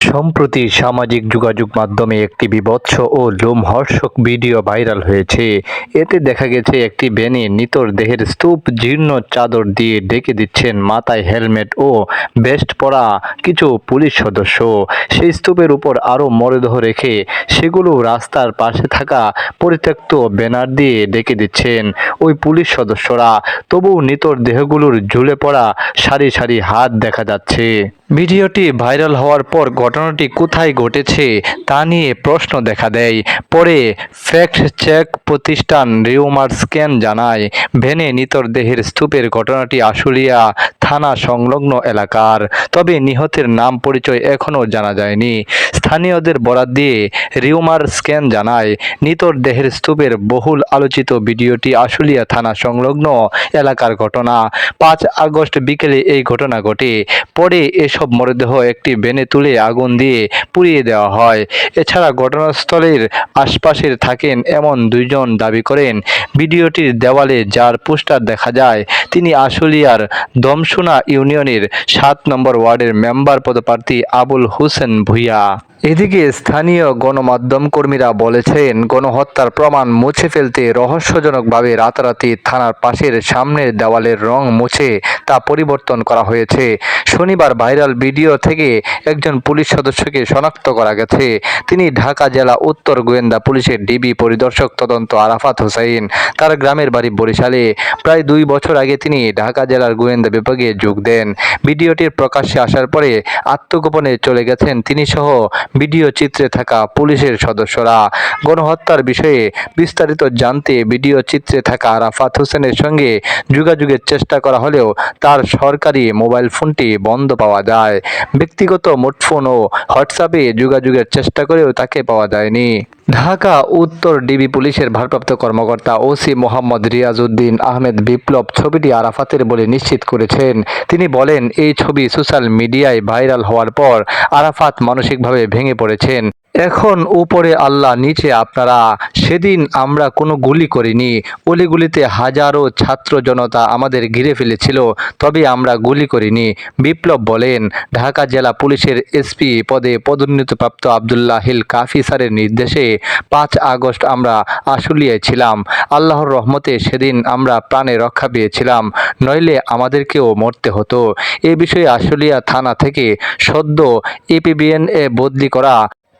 সম্প্রতি সামাজিক যোগাযোগ মাধ্যমে একটি বিভৎস ও লোমহর্ষক ভিডিও ভাইরাল হয়েছে। এতে দেখা গেছে, একটি ভ্যানে নিতর দেহের স্তূপ জীর্ণ চাদর দিয়ে ডেকে দিচ্ছেন মাথায় হেলমেট ও বেস্ট পরা কিছু পুলিশ সদস্য। সেই স্তূপের উপর আরও মরদেহ রেখে সেগুলো রাস্তার পাশে থাকা পরিত্যক্ত ব্যানার দিয়ে ডেকে দিচ্ছেন ওই পুলিশ সদস্যরা। তবু নিতর দেহগুলোর ঝুলে পড়া সারি সারি হাত দেখা যাচ্ছে। ভিডিওটি ভাইরাল হওয়ার পর ঘটনাটি কোথায় ঘটেছে তা নিয়ে প্রশ্ন দেখা দেয়। পরে ফ্যাক্ট চেক প্রতিষ্ঠান রিউমার স্ক্যান জানায়, ভেনে নিতর দেহের স্তূপের ঘটনাটি আশুলিয়া থানা সংলগ্ন এলাকার, তবে নিহতের নাম পরিচয় এখনও জানা যায়নি। স্থানীয়দের বরাত দিয়ে রিউমার স্ক্যান জানায়, নিতর দেহের স্তূপের বহুল আলোচিত ভিডিওটি আশুলিয়া থানা সংলগ্ন এলাকার ঘটনা। পাঁচ আগস্ট বিকেলে এই ঘটনা ঘটে। পরে এসব মরদেহ একটি বেনে তুলে আগুন দিয়ে পুড়িয়ে দেওয়া হয়। এছাড়া ঘটনাস্থলের আশপাশের থাকেন এমন দুইজন দাবি করেন। ভিডিওটির দেওয়ালে যার পোস্টার দেখা যায়, তিনি আশুলিয়ার দমসুনা ইউনিয়নের সাত নম্বর ওয়ার্ডের মেম্বার পদপ্রার্থী আবুল হোসেন ভুইয়া। এদিকে স্থানীয় গণমাধ্যম কর্মীরা বলেছেন, গণহত্যার প্রমাণ মুছে ফেলতে রহস্যজনকভাবে রাতারাতি থানার পাশের সামনের দেওয়ালের রং মুছে তা পরিবর্তন করা হয়েছে। শনিবার ভাইরাল ভিডিও থেকে একজন পুলিশ সদস্যকে শনাক্ত করা গেছে। তিনি ঢাকা জেলা উত্তর গোয়েন্দা পুলিশের ডিবি পরিদর্শক তদন্ত আরাফাত হোসাইন। তার গ্রামের বাড়ি বরিশালে। প্রায় দুই বছর আগে তিনি ঢাকা জেলার গোয়েন্দা বিভাগে যোগ দেন। ভিডিওটির প্রকাশ্যে আসার পরে আত্মগোপনে চলে গেছেন তিনি সহ ভিডিও চিত্রে থাকা পুলিশের সদস্যরা গণহত্যার বিষয়ে বিস্তারিত জানতে ভিডিও চিত্রে থাকা রাফাত হোসেনের সঙ্গে যোগাযোগের চেষ্টা করা হলেও তার সরকারি মোবাইল ফোনটি বন্ধ পাওয়া যায়। ব্যক্তিগত মুঠফোন ও হোয়াটসঅ্যাপে যোগাযোগের চেষ্টা করেও তাকে পাওয়া যায়নি। ঢাকা উত্তর ডিবি পুলিশের ভারপ্রাপ্ত কর্মকর্তা ওসি মোহাম্মদ রিয়াজউদ্দিন আহমেদ বিপ্লব ছবিটি আরাফাতের বলে নিশ্চিত করেছেন। তিনি বলেন, এই ছবি সোশ্যাল মিডিয়ায় ভাইরাল হওয়ার পর আরাফাত মানসিকভাবে ভেঙে পড়েছেন। এখন উপরে আল্লাহ, নিচে আপনারা। সেদিন আমরা কোনো গুলি করিনি। অলিগুলিতে হাজারো ছাত্র জনতা আমাদের ঘিরে ফেলেছিল তবে আমরা গুলি করিনি। বিপ্লব বলেন, ঢাকা জেলা পুলিশের এসপি পদে পদোন্নতিপ্রাপ্ত আবদুল্লাহ হিল কাফি স্যারের নির্দেশে পাঁচ আগস্ট আমরা আশুলিয়ায় ছিলাম। আল্লাহর রহমতে সেদিন আমরা প্রাণে রক্ষা পেয়েছিলাম, নইলে আমাদেরকেও মরতে হতো। এ বিষয়ে আশুলিয়া থানা থেকে সদ্য এপিবিএন এ বদলি করা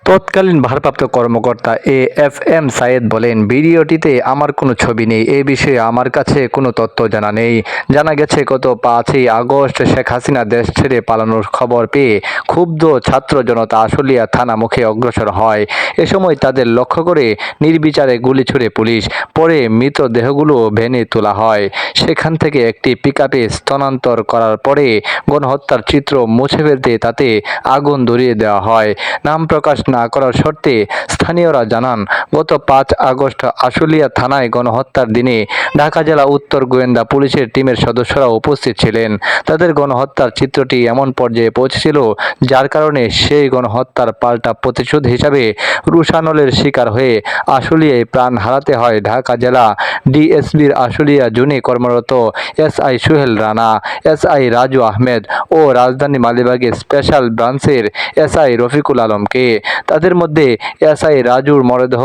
তৎকালীন ভারপ্রাপ্ত কর্মকর্তা এ এফ এম সায়েদ বলেন, ভিডিওটিতে আমার কোনো ছবি নেই, এ বিষয়ে আমার কাছে কোনো তথ্য জানা নেই। জানা গেছে, গত পাঁচই আগস্ট শেখ হাসিনা দেশ ছেড়ে পালানোর খবর পেয়ে ক্ষুব্ধ ছাত্র জনতা আশুলিয়া থানা মুখে অগ্রসর হয়। এ সময় তাদের লক্ষ্য করে নির্বিচারে গুলি ছুড়ে পুলিশ, পরে মৃতদেহগুলো ভেনে তোলা হয়। সেখান থেকে একটি পিকআপে স্থানান্তর করার পরে গণহত্যার চিত্র মুছে ফেলতে তাতে আগুন ধরিয়ে দেওয়া হয়। নাম প্রকাশ না করার শর্তে স্থানীয়রা জানান, গত পাঁচ আগস্ট আশুলিয়া থানায় গণহত্যার দিনে ঢাকা জেলা উত্তর গোয়েন্দা পুলিশের টিমের সদস্যরা উপস্থিত ছিলেন। তাদের গণহত্যার চিত্রটি এমন পর্যায়ে পৌঁছেছিল, যার কারণে সেই গণহত্যার পাল্টা প্রতিশোধ হিসাবে রুশানলের শিকার হয়ে আশুলিয়ায় প্রাণ হারাতে হয় ঢাকা জেলা ডিএসবির আশুলিয়া জুনে কর্মরত এসআই সুহেল রানা, এসআই রাজু আহমেদ ও রাজধানী মালিবাগের স্পেশাল ব্রাঞ্চের এসআই রফিকুল আলমকে। তাদের মধ্যে এসআই রাজুর মরদেহ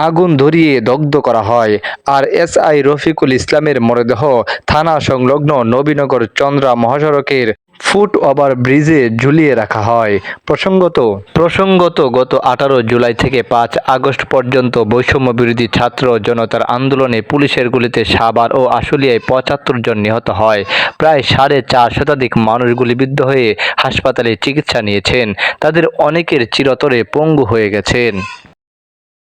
আগুন ধরিয়ে দগ্ধ করা হয় আর এসআই রফিকুল ইসলামের মরদেহ থানা সংলগ্ন নবীনগর চন্দ্রা মহাসড়কের ফুট ওভার ব্রিজে ঝুলিয়ে রাখা হয়। প্রসঙ্গত প্রসঙ্গত গত আঠারো জুলাই থেকে পাঁচ আগস্ট পর্যন্ত বৈষম্য বিরোধী ছাত্র জনতার আন্দোলনে পুলিশের গুলিতে সাবার ও আশুলিয়ায় পঁচাত্তর জন নিহত হয়। প্রায় সাড়ে চার শতাধিক মানুষ গুলিবিদ্ধ হয়ে হাসপাতালে চিকিৎসা নিয়েছেন। তাদের অনেকের চিরতরে পঙ্গু হয়ে গেছেন।